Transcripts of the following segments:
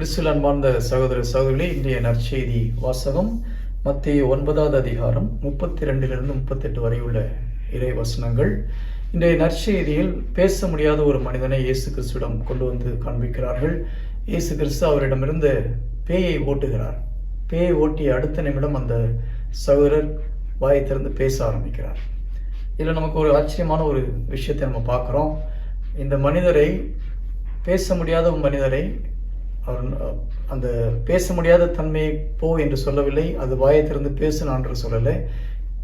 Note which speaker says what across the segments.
Speaker 1: கிறிஸ்துவில் அன்பார்ந்த சகோதர சகோதரிகளே இன்றைய நற்செய்தி வாசகம் மத்திய ஒன்பதாவது அதிகாரம் முப்பத்தி ரெண்டிலிருந்து முப்பத்தெட்டு வரை உள்ள இறை வசனங்கள் இன்றைய நற்செய்தியில் பேச முடியாத ஒரு மனிதனை இயேசு கிறிஸ்துவிடம் கொண்டு வந்து காண்பிக்கிறார்கள். இயேசு கிறிஸ்து அவரிடமிருந்து பேயை ஓட்டுகிறார். பேயை ஓட்டிய அடுத்த நிமிடம் அந்த சகோதரர் வாயை திறந்து பேச ஆரம்பிக்கிறார். இதில் நமக்கு ஒரு ஆச்சரியமான ஒரு விஷயத்தை நம்ம பார்க்குறோம். இந்த மனிதரை பேச முடியாத ஒரு மனிதரை அந்த பேச முடியாத தன்மையை போ என்று சொல்லவில்லை அது வாயை திறந்து பேசுனா என்று சொல்லலை.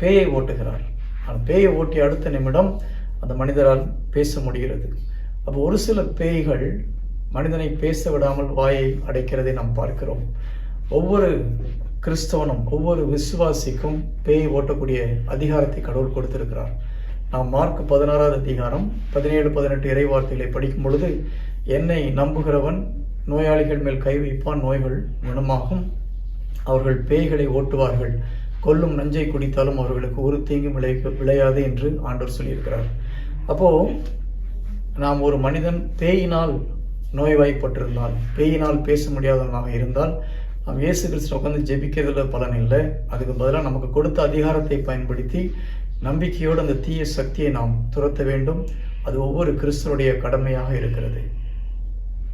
Speaker 1: பேயை ஓட்டுகிறார். அந்த பேயை ஓட்டி அடுத்த நிமிடம் அந்த மனிதரால் பேச முடிகிறது. அப்போ ஒரு சில பேய்கள் மனிதனை பேச விடாமல் வாயை அடைக்கிறதை நாம் பார்க்கிறோம். ஒவ்வொரு கிறிஸ்தவனும் ஒவ்வொரு விசுவாசிக்கும் பேய் ஓட்டக்கூடிய அதிகாரத்தை கடவுள் கொடுத்திருக்கிறார். நாம் மார்க் பதினாறாவது அதிகாரம் பதினேழு பதினெட்டு இறைவார்த்தைகளை படிக்கும் பொழுது என்னை நம்புகிறவன் நோயாளிகள் மேல் கை வைப்பான் நோய்கள் குணமாகும். அவர்கள் பேய்களை ஓட்டுவார்கள். கொல்லும் நஞ்சை குடித்தாலும் அவர்களுக்கு ஒரு தீங்கும் விளை விளையாது என்று ஆண்டவர் சொல்லியிருக்கிறார். அப்போ நாம் ஒரு மனிதன் பேயினால் நோய்வாய்ப்பட்டிருந்தால் பேயினால் பேச முடியாதவனாக இருந்தால் நாம் இயேசு கிறிஸ்து உட்காந்து ஜெபிக்கிறதுல பலன் இல்லை. அதுக்கு பதிலாக நமக்கு கொடுத்த அதிகாரத்தை பயன்படுத்தி நம்பிக்கையோடு அந்த தீய சக்தியை நாம் துரத்த வேண்டும். அது ஒவ்வொரு கிறிஸ்தனுடைய கடமையாக இருக்கிறது.